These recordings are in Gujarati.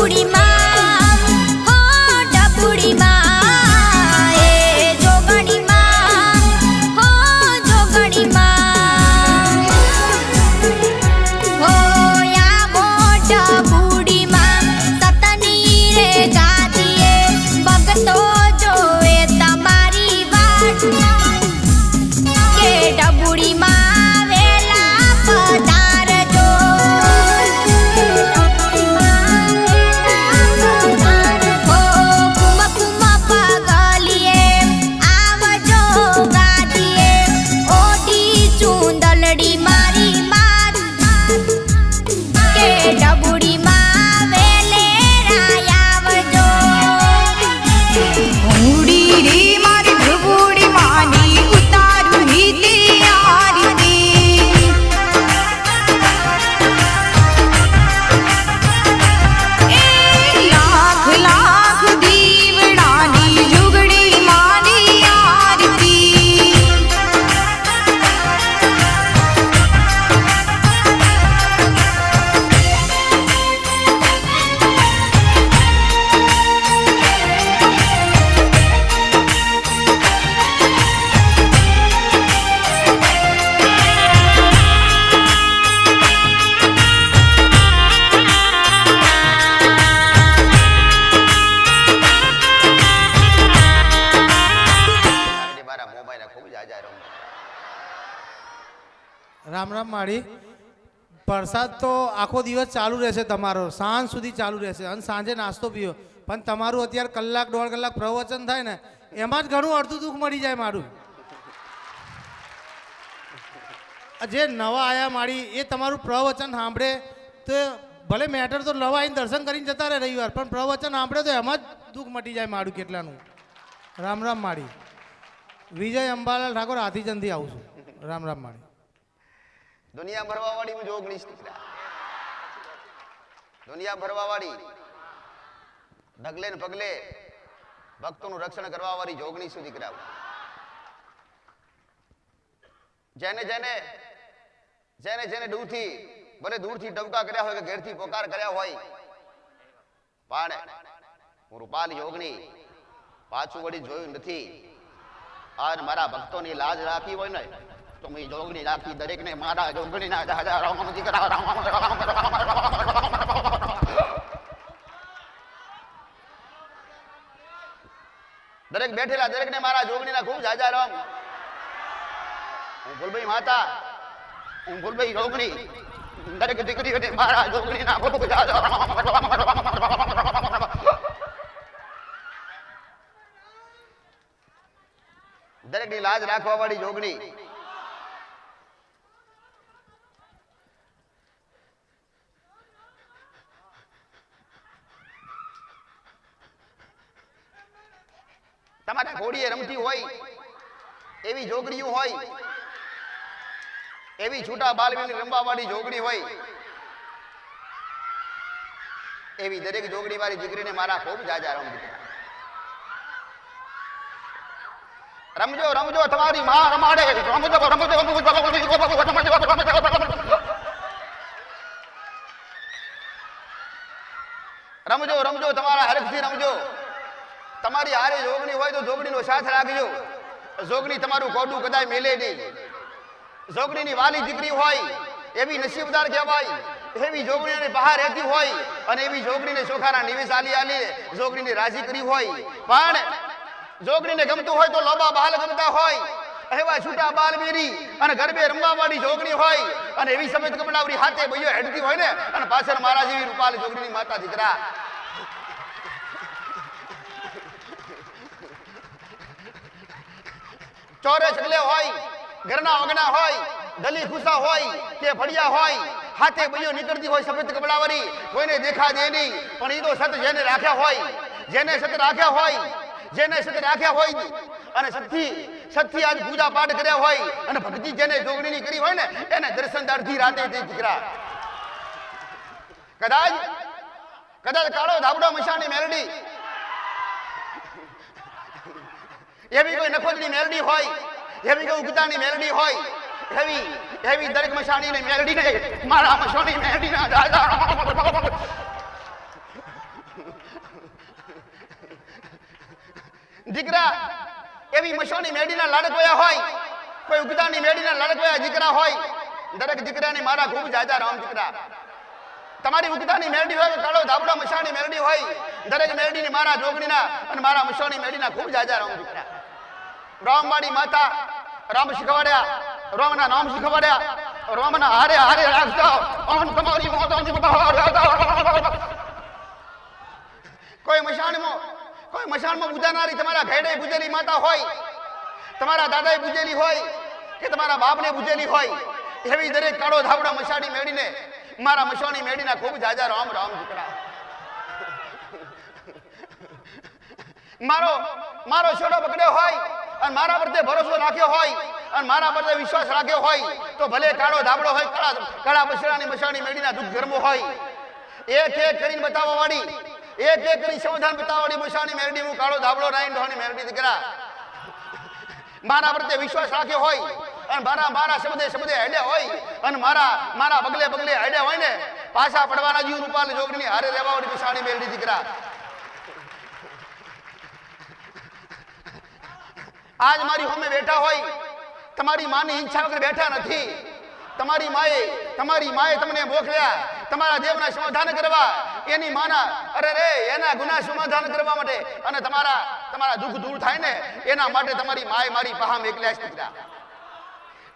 우리 માળી પ્રસાદ તો આખો દિવસ ચાલુ રહેશે તમારો. સાંજ સુધી ચાલુ રહેશે. અને સાંજે નાસ્તો પીવો પણ તમારું અત્યારે કલાક, દોઢ કલાક પ્રવચન થાય ને, એમાં જ ઘણું અડધું દુઃખ મળી જાય મારું. જે નવા આયા માળી એ તમારું પ્રવચન સાંભળે તો ભલે મેટર તો નવા આવીને દર્શન કરીને જતા રહે રવિવાર, પણ પ્રવચન સાંભળે તો એમાં જ દુઃખ મટી જાય મારું કેટલાનું. રામ રામ માળી વિજય અંબાલાલ ઠાકોર હાથીચંદથી આવું છું. રામ રામ માળી દુનિયા ભરવા વાળી હું ઓગણીસ દીકરા. દુનિયા ભરવા વાળી ઢગલે ને પગલે ભક્તોનું રક્ષણ કરવા વાળી જોગણી શું દીકરા. જેને જેને જેને જેને દૂરથી, ભલે દૂરથી ટવકા કર્યા હોય કે ઘેરથી પોકાર કર્યા હોય, પણ હું રૂપાલ યોગણી પાછું વળી જોયું નથી. આજ મારા ભક્તોની લાજ રાખી હોય ને તો મેં જોગણી રાખી દરેકને મારા જોગણીના દાદા રામ દીકરા રામ દરેક બેઠેલા દરેકને મારા જોગણીના ખૂબ જાજા રામ હું ભૂલભાઈ માતા હું ભૂલભાઈ જોગણી દરેક દીકરીઓને મારા જોગણીના ખૂબ જાજા દરેકની લાજ રાખવા વાળી જોગણી તમારા ઘોડીએ રમતી હોય એવી જોગણીઓ હોય એવી છૂટા બાલવીની રમવા જોગડી હોય એવી દરેક જોગડી વાળી દીકરીને મારા ખૂબ જાજા રમ રમજો રમજો તમારી માં રમાડે રમજો રમજો રમજો રમજો તમારા હરખથી રમજો તમારી હારે જોગણી હોય તો જોગણીનો સાથ રાખજો જોગણી તમારું કોડું કદાય મેલે નહીં. જોગણીની વાલી દીકરી હોય, એવી નસીબદાર કહેવાય, એવી જોગણીઓની બહાર રહેતી હોય અને એવી જોગણીને ચોખાના નિવેશ આલી આલી જોગણીને રાજી કરી હોય. પણ જોગણીને ગમતું હોય તો લોબા બાલ ગમતા હોય, એવા છૂટા બાલ મેરી અને ગરબે રમવા વાળી જોગણી હોય અને એવી સફેદ કપડાવરી હાથે બૈયો હેડતી હોય ને, અને પાછળ મારા જેવી રૂપાલ જોગણીની માતા દીકરા ચોરે છગલે હોય, ઘરના વગણા હોય ગલી ખુશા હોય, કે ફળિયા હોય, હાથે બૈયો નીકળતી હોય સફેદ કપડાવાળી, કોઈને દેખા દે નહીં, પણ એ તો સત જેને રાખ્યા હોય, જેને સત રાખ્યા હોય, જેને સત રાખ્યા હોય, અને સતથી સતથી આજ પૂજા પાઠ કર્યા હોય, અને ભક્તિ જેને જોગણીની કરી હોય ને, એને દર્શન અડધી રાતે તે દીકરા. કદાચ કદાચ કાળો ધાબડો મશાની મેલડી એવી કોઈ નખોજની મેલડી હોય, એવી કોઈ ઉગતાની મેલડી હોય, એવી એવી દરેક મશાણીની મેલડીને મારા મશોની મેલડીના દાદા દીકરા, એવી મશોની મેળીના લાડકોયા હોય, કોઈ ઉગતાની મેળીના લાડકોયા દીકરા હોય, દરેક દીકરાને મારા ખૂબ જાજા રામ દીકરા. તમારી ઉગતાની મેળડી હોય તો કાળો ધાબડા મશાની મેળડી હોય દરેક મેરડીની મારા જોગણીના અને મારા મશાની મેરડીના ખૂબ જાજા રામ દીકરા. રામવાડી માતા રામ શીખવાડ્યા, રામના નામ શીખવાડ્યા, રામના હારે હારે રાખતા અન તમારી માતાની કોઈ મશાનમાં કોઈ મશાનમાં પૂજાનારી તમારા ઘેડે પૂજેલી માતા હોય, તમારા દાદાએ પૂજેલી હોય, કે તમારા બાપને પૂજેલી હોય, એવી દરેક કાળો ધાબડા મશાની મેળીને મારા મશાની મેળીના ખૂબ જાજા રામ રામ દીકરા. મારો મારો છોડો પકડ્યો હોય અને મારા પર ભરોસો રાખ્યો હોય અને મારા પર વિશ્વાસ રાખ્યો હોય, તો ભલે કાળો ધાબળો હોય, કળા કળા પછડાની મશાની મેળીના દુઃખ ગરમો હોય. એક એક કરીને બતાવવા વાળી એક એક કરીને સમાધાન બતાવવા વાળી મશાની મેરડી હું કાળો ધાબળો નાઈન ડોહની મેરડી દીકરા. મારા પ્રત્યે વિશ્વાસ રાખ્યો હોય અને મારા મારા શબ્દે શબ્દે હેડે હોય અને મારા મારા બગલે બગલે હેડે હોય ને, પાછા પડવાના જીવ રૂપાલ જોગણી હારે રહેવા વાળી મશાની મેરડી દીકરા. આજ મારી હોમે બેઠા હોય, તમારી માની ઈચ્છા વગર બેઠા નથી. તમારી માએ તમારી માએ તમને મોકલ્યા તમારા દેવના સમાધાન કરવા, એની માના, અરે રે, એના ગુના સમાધાન કરવા માટે અને તમારા તમારા દુઃખ દૂર થાય ને, એના માટે તમારી માએ મારી પહામ એકલ્યા દીકરા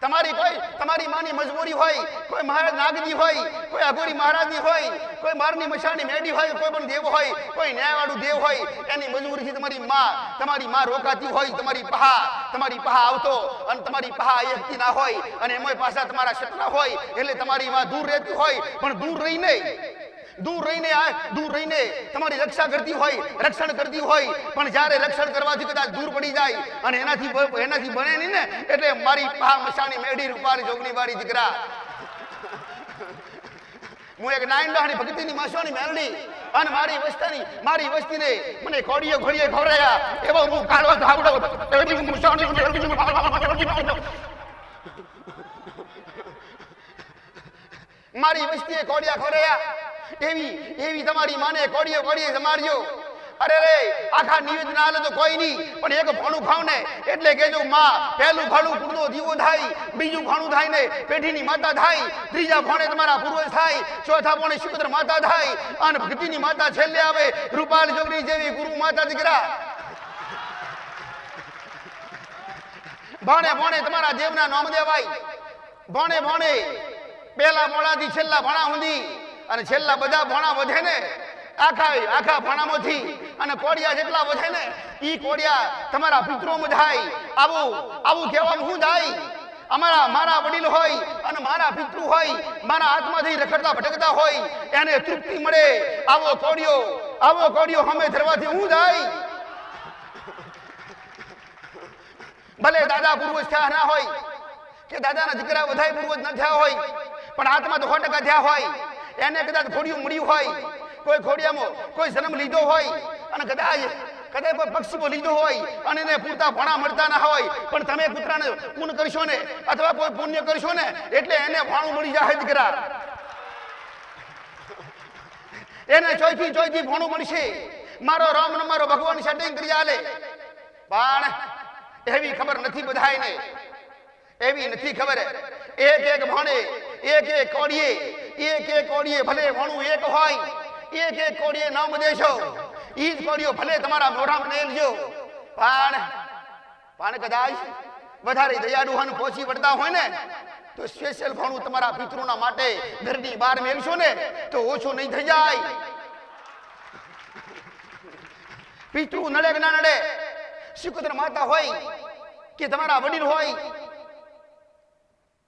તમારી કોઈ, તમારી માની મજબૂરી હોય, કોઈ મહારાજ નાગજી હોય, કોઈ અઘોરી મહારાજની હોય, કોઈ મારની મશાની મેડી હોય, કોઈ પણ દેવ હોય, કોઈ ન્યાયવાળું દેવ હોય, એની મજબૂરીથી તમારી માં તમારી માં રોકાતી હોય, તમારી પહા તમારી પહા આવતો અને તમારી પહા એકતી ના હોય અને એમાં પાછા તમારા ક્ષેત્ર હોય, એટલે તમારી માં દૂર રહેતી હોય, પણ દૂર રહીને દૂર રહીને દૂર રહીને તમારી રક્ષા કરતી હોય, રક્ષણ કરતી હોય, પણ જ્યારે રક્ષણ કરવાથી કદાચ દૂર પડી જાય અને એનાથી એનાથી બને નહીં ને, એટલે મારી પા મસાણી મેડી રૂપાળી જોગની વાળી દીકરા હું એક નાઈન ડહાની ભક્તિની માસવાની મેલડી અને મારી વસ્તીની, મારી વસ્તીને મને ઘોડીએ ઘોડીએ ઘોડાયા એવો હું કાળવા ધાવડો એવી હું મારી વસ્તીએ ઘોડિયા ખોરયા એવી એવી તમારી માને કોડીએ કોડીએ જમાડ્યો અરે રે, આખા નિવેદન આલે તો કોઈ નહીં, પણ એક ભાણું ખાવ ને એટલે કેજો માં, પહેલું ભાણું કુળનો દીવો થાય, બીજું ભાણું થાય ને, પેઢીની માતા થાય, ત્રીજા ભાણે તમારા પૂર્વજ થાય, ચોથા ભાણે શુક્ર માતા થાય, અને ભક્તિની માતા છેલ્લે આવે, રૂપાલ જોગરી જેવી ગુરુ માતા દીકરા. ભાણે ભાણે તમારા દેવના નામ દેવાય. ભાણે ભાણે, પહેલા ભોણાથી છેલ્લા ભણા સુધી અને છેલ્લા બધા ભણા વધે ને, આખા આખા ભણામાંથી અને કોડિયા જેટલા વધે ને, ઈ કોડિયા તમારા પિત્રોમાં જાય. આવું આવું કહેવાનું શું જાય? અમારા, મારા વડીલ હોય અને મારા પિતૃ હોય, મારા આત્માથી રખડતા ભટકતા હોય, એને તૃપ્તિ મળે. આવો કોડિયો આવો કોડિયો હમે ધરવાથી હું જાય? ભલે દાદા પૂર્વજ થયા ના હોય, કે દાદાના દીકરા વધારે પૂર્વજ ન થયા હોય, પણ આત્મા તો સો ટકા થયા હોય એને કદાચ ઘોડિયું મળ્યું હોય, કોઈ ઘોડિયામાં કોઈ જન્મ લીધો હોય, અને કદાચ કદાચ કોઈ પક્ષીઓ લીધો હોય, અને એને પૂરતા ભણા મળતા ના હોય, પણ તમે કૂતરાને પૂન કરશો ને, અથવા કોઈ પુણ્ય કરશો ને, એટલે એને ભાણું મળી જાય દીકરા. એને ચોઈથી ચોઈથી ભોણું મળશે. મારો રામ મારો ભગવાન સેટિંગ કરી આલે. પણ એવી ખબર નથી બધાયને. એવી નથી ખબર. એક એક ભણે, એક એક કોડીએ એક એક કોડીએ ભલે ભણું એક હોય, એક એક કોડીએ નામ દેશો ઈ જ કોડીઓ ભલે તમારા મોઢામાં નેલજો પણ પણ કદાચ વધારે દયાળુ હન પહોંચી વળતા હોય ને, તો સ્પેશિયલ ભણું તમારા પિતૃના માટે ઘરની બહાર મેળશો ને, તો ઓછું નહીં થઈ જાય. પિતૃ નડે કે ના નડે? શ્રીકૃષ્ણ માતા હોય કે તમારા વડીલ હોય?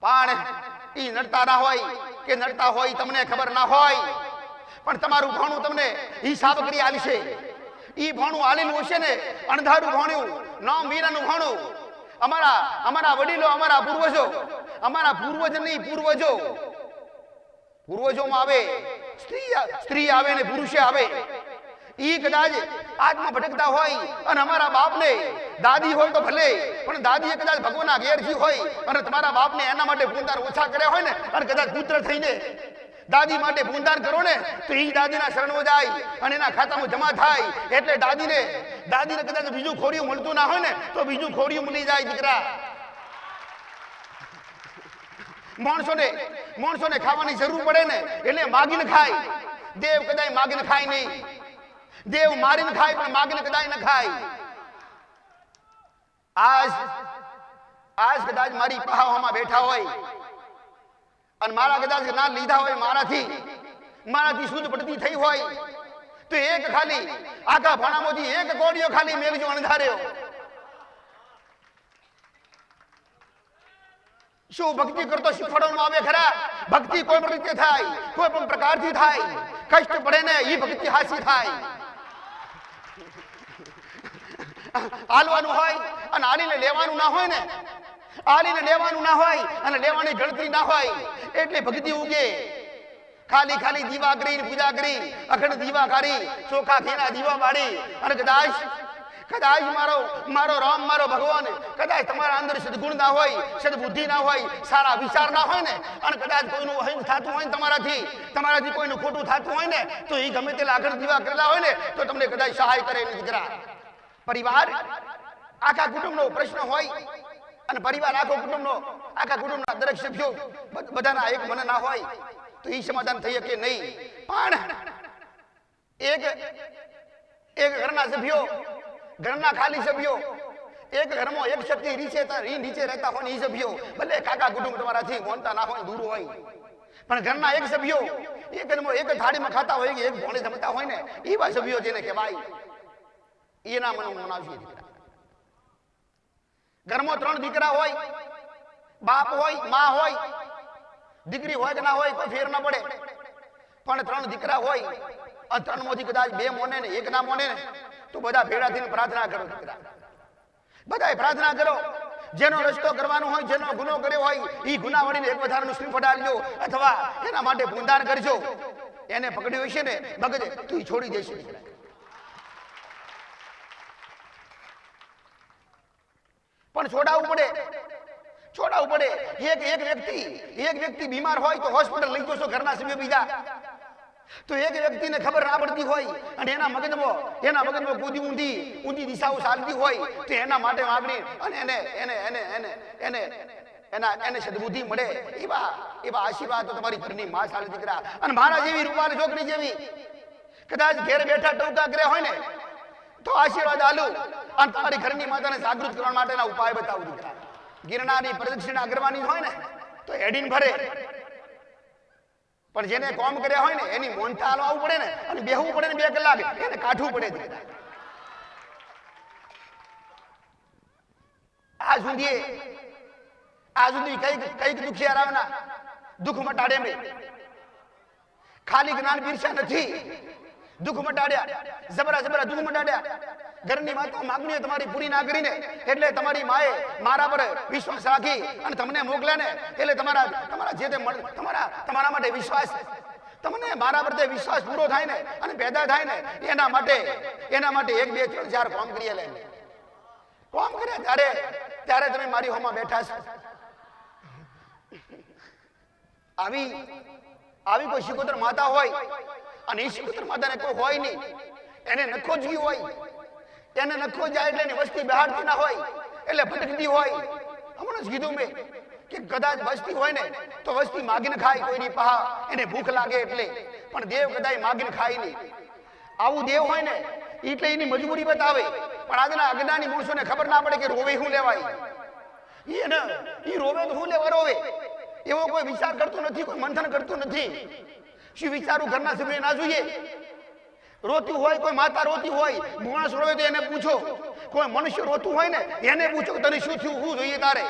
પણ ઈ નડતા ના હોય કે નડતા હોય તમને ખબર ના હોય. પણ તમારું ભાણું તમને હિસાબ કરી આલશે ઈ ભાણું આલેલું હશે ને, અણધારું ભાણ્યું, નામ વીરાનું ભાણું. અમારા અમારા વડીલો, અમારા પૂર્વજો, અમારા પૂર્વજ નહીં પૂર્વજો. પૂર્વજોમાં આવે સ્ત્રી સ્ત્રી આવે ને પુરુષે આવે. ઈ કદાચ આત્મા ભટકતા હોય અને અમારા બાપને દાદી હોય તો ભલે, પણ દાદીએ કદાચ ભગવાનના ઘેરથી હોય અને તમારા બાપને એના માટે પૂંતાર ઓછા કર્યા હોય ને, અને કદાચ પુત્ર થઈને દાદી માટે ભૂંદાન કરો ને, તો એ દાદીના શરણમાં જાય અને એના ખાતામાં જમા થાય. એટલે દાદીને દાદીને કદાચ બીજું ખોડિયું મળતું ના હોય ને, તો બીજું ખોડિયું મળી જાય દીકરા. માણસોને માણસોને ખાવાની જરૂર પડે ને એટલે માગીને ખાય. દેવ કદાચ માગીને ખાય નહીં. દેવ મારીને ખાય, પણ માગીને કદાચ ન ખાય. આજ આજ કદાચ મારી પહાવામાં બેઠા હોય અને મારા કદાચ ના લીધા હોય મારાથી મારાથી શુદ્ધ પડતી થઈ હોય, તો એક ખાલી, આખા ભાણામાંથી એક કોડિયો ખાલી મેઘજો અણધાર્યો. શું ભક્તિ કરતો શીખવાડવામાં આવે ખરા? ભક્તિ કોઈ પણ રીતે થાય, કોઈ પણ પ્રકારથી થાય. કષ્ટ પડે ને એ ભક્તિ હાસી થાય. હાલવાનું હોય અને હાલીને લેવાનું ના હોય ને? હાલીને લેવાનું ના હોય અને લેવાની ગણતરી ના હોય, એટલે ભક્તિ ઉગે. ખાલી ખાલી દીવા કરી પૂજા કરી, અખંડ દીવા કરી ચોખા ઘીના દીવા બાળી અને કદાચ કદાચ મારો મારો રામ, મારો ભગવાન, કદાચ તમારા અંદર સદગુણ ના હોય, સદબુદ્ધિ ના હોય, સારા વિચાર ના હોય ને, અને કદાચ કોઈનું અહિંસ થતું હોય ને તમારાથી તમારાથી કોઈનું ખોટું થતું હોય ને, તો એ ગમે તેલા આગળ દીવા કરેલા હોય ને, તો તમને કદાચ સહાય કરે નહીં દીકરા. પરિવાર આખા કુટુંબનો પ્રશ્ન હોય અને પરિવાર આખો કુટુંબનો, આખા કુટુંબના દરેક સભ્યો બધાના એક મને ના હોય, તો એ સમાધાન થઈ શકે નહીં. પણ એક એક ઘરના સભ્યો, ઘરના ખાલી સભ્યો, એક ઘરમાં એક શક્તિ નીચે નીચે રહેતા હોય એ સભ્યો, ભલે કાકા કુટુંબ તમારાથી મોનતા ના હોય, દૂર હોય. પણ ઘરના એક સભ્યો, એક એક થાળીમાં ખાતા હોય એક ભોણે જમતા હોય ને, એવા સભ્યો જેને કહેવાય. એના મને મનાવશે દીકરા ઘરમાં ત્રણ દીકરા હોય, બાપ હોય, માં હોય, દીકરી હોય કે ના હોય કોઈ ફેર ના પડે. પણ ત્રણ દીકરા હોય, આ ત્રણમાંથી કદાચ બે મોને ને, એક ના મોને ને, તો બધા ભેડા થઈને પ્રાર્થના કરો દીકરા. બધાએ પ્રાર્થના કરો. જેનો રસ્તો કરવાનો હોય, જેનો ગુનો કર્યો હોય એ ગુના વળીને એક વધારાનું શ્રીફળ આલજો અથવા એના માટે ભૂંદાન કરજો. એને પકડ્યું હશે ને, મગજ તું છોડી દેશે દીકરા. પણ છોડાવવું પડે. છોડાવવું પડે. એક એક વ્યક્તિ એક વ્યક્તિ બીમાર હોય તો હોસ્પિટલ લઈ જશો, ઘરના સભ્યો બીજા. તો એક વ્યક્તિને ખબર ના પડતી હોય અને એના મગજમાં એના મગજમાં કૂદી ઊંધી ઊંધી દિશાઓ ચાલતી હોય તો એના માટે માગણી અને એને એને એને એને એને, એના, એને સદબુદ્ધિ મળે. એવા એવા આશીર્વાદ તમારી ઘરની માં સારી દીકરા. અને મારા જેવી રૂપાલ છોકરી જેવી, કદાચ ઘેર બેઠા ટોકા કર્યા હોય ને તો આશીર્વાદ આલુ અને તમારી ઘરની માતાને જાગૃત કરવા માટેના ઉપાય બતાવું દીકરા ગિરનારની પ્રદક્ષિણા કરવાની હોય ને, તો હેડીને ભરે પણ જેને કોમ કર્યા હોય ને, એની મોનતા હાલો આવવું પડે ને, અને બેહવું પડે ને બે કલાક, એને કાઢવું પડે આ સુધી આ સુધી કંઈક કંઈક દુખિયા રાવના દુઃખ મટાડે ખાલી જ્ઞાન પીરસ્યા નથી દુઃખ મટાડ્યા જબરા જબરા દુઃખ મટાડ્યા ઘરની માતા માગણીઓ તમારી પૂરી ના કરીને એટલે તમારી માએ મારા પર વિશ્વાસ રાખી અને તમને મોકલ્યા ને એટલે તમારા તમારા જે તે તમારા તમારા માટે વિશ્વાસ તમને મારા પર વિશ્વાસ પૂરો થાય ને અને પેદા થાય ને એના માટે એના માટે એક, બે, ત્રણ, ચાર કોમ કરીએ લે. કોમ કર્યા ત્યારે ત્યારે તમે મારી હોમાં બેઠા છો. આવી આવી કોઈ શિકોતર માતા હોય અને ઈશ્વર માતાને કોઈ હોય નહીં. એને નખો જ હોય. એને નખો જાય એટલે એની વસ્તી બહારથી ના હોય. એટલે ભટકતી હોય. હમણાં જ કીધું મેં કે કદાચ વસ્તી હોય ને તો વસ્તી માગીને ખાય કોઈની પહા એને ભૂખ લાગે એટલે. પણ દેવ કદાચ માગીને ખાય નહીં. આવું દેવ હોય ને એટલે એની મજબૂરી બતાવે. પણ આજના અજ્ઞાની માણસોને ખબર ના પડે કે રોવે શું લેવાય. એને, ઈ રોવે તો શું લેવા રોવે? એવો કોઈ વિચાર કરતો નથી, કોઈ મંથન કરતું નથી. શું વિચારું? ઘરના સભ્ય ના જોઈએ. રોતું હોય, કોઈ માતા રોતી હોય, માણસ રોવે તો એને પૂછો. કોઈ મનુષ્ય રોતું હોય ને, એને પૂછો તને શું થયું, શું જોઈએ તારે?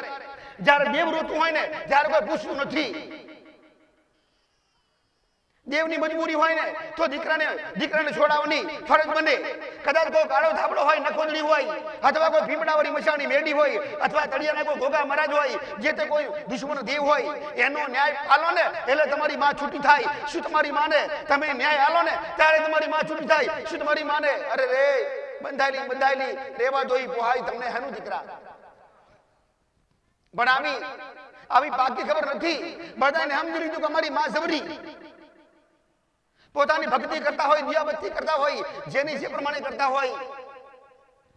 જ્યારે દેવ રોતું હોય ને ત્યારે કોઈ પૂછવું નથી. દેવની મજબૂરી હોય ને, તો દીકરાને દીકરાને છોડાવવાની ફરજ બને. કદાચ કોઈ કાળો ધાબળો હોય નખોદડી હોય, અથવા કોઈ ભીમડાવાળી મશાની મેડી હોય, અથવા તળિયાના કોઈ ઘોઘા મહારાજ હોય, જે તે કોઈ દુશ્મન દેવ હોય, એનો ન્યાય આલો ને, એટલે તમારી માં છૂટી થાય. શું તમારી માને? તમે ન્યાય આલો ને, ત્યારે તમારી માં છૂટી થાય. શું તમારી માને? અરે રે, બંધાયેલી બંધાયેલી, રેવા જોઈ પોહાય તમને હેનું દીકરા. પણ આવી આવી પાકી ખબર નથી. બધાને સમજી લીધું કે અમારી માં જબરી પોતાની ભક્તિ કરતા હોય દિયાબત્તી કરતા હોય, જેની જે પ્રમાણે કરતા હોય.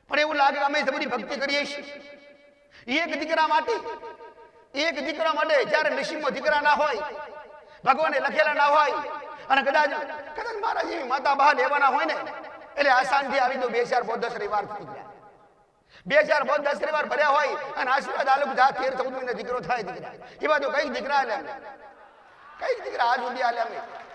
પણ એવું લાગે અમે જબરી ભક્તિ કરીએ છીએ. એક દીકરા માટે, એક દીકરા માટે જ્યારે નસીબમાં દીકરા ના હોય, ભગવાને લખેલા ના હોય, અને કદાચ કદાચ મારા જેવી માતા બહાર લેવાના હોય ને, એટલે આસાનથી આવી તો બે બહુ દસ રવિવાર થઈ ગયા. બે ચાર બહુ દસ રવિવાર ભર્યા હોય, અને આશીર્વાદ આલુક જા તેર ચૌદ દીકરો થાય દીકરા. એવા તો કઈ દીકરા આલ્યા કઈ દીકરા આજ સુધી આલ્યા